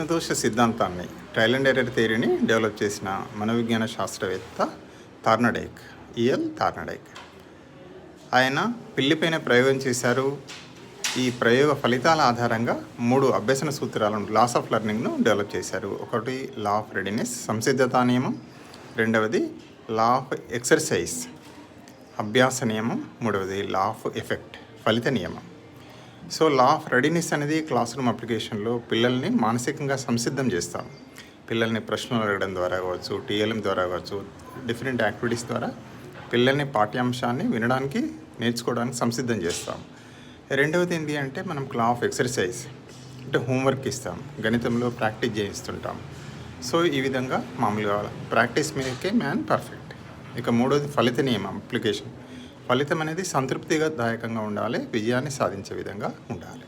ప్రశ్నదోష సిద్ధాంతాన్ని trial and error థియరీని develop చేసిన మనోవిజ్ఞాన శాస్త్రవేత్త తార్నడేక్ ఈఎల్ తార్నడేక్ ఆయన పిల్లిపైన ప్రయోగం చేశారు. ఈ ప్రయోగ ఫలితాల ఆధారంగా మూడు అభ్యసన సూత్రాలను లాస్ ఆఫ్ లెర్నింగ్ను డెవలప్ చేశారు. ఒకటి లా ఆఫ్ రెడీనెస్ సంసిద్ధతా నియమం. రెండవది లా ఆఫ్ ఎక్సర్సైజ్ అభ్యాస నియమం. మూడవది లా ఆఫ్ ఎఫెక్ట్ ఫలిత నియమం. సో లా ఆఫ్ రెడీనెస్ అనేది క్లాస్ రూమ్ అప్లికేషన్లో పిల్లల్ని మానసికంగా సంసిద్ధం చేస్తాం. పిల్లల్ని ప్రశ్నలు అడగడం ద్వారా కావచ్చు టీఎల్ఎం ద్వారా కావచ్చు డిఫరెంట్ యాక్టివిటీస్ ద్వారా పిల్లల్ని పాఠ్యాంశాన్ని వినడానికి నేర్చుకోవడానికి సంసిద్ధం చేస్తాం. రెండవది ఏంటి అంటే మనం క్లా ఆఫ్ ఎక్సర్సైజ్ అంటే హోంవర్క్ ఇస్తాం. గణితంలో ప్రాక్టీస్ చేయిస్తుంటాం. సో ఈ విధంగా మామూలుగా ప్రాక్టీస్ మీదకే మ్యాన్ పర్ఫెక్ట్ ఇక మూడోది ఫలిత నియమం అప్లికేషన్ ఫలితం అనేది సంతృప్తిగా దాయకంగా ఉండాలి విజయాన్ని సాధించే విధంగా ఉండాలి.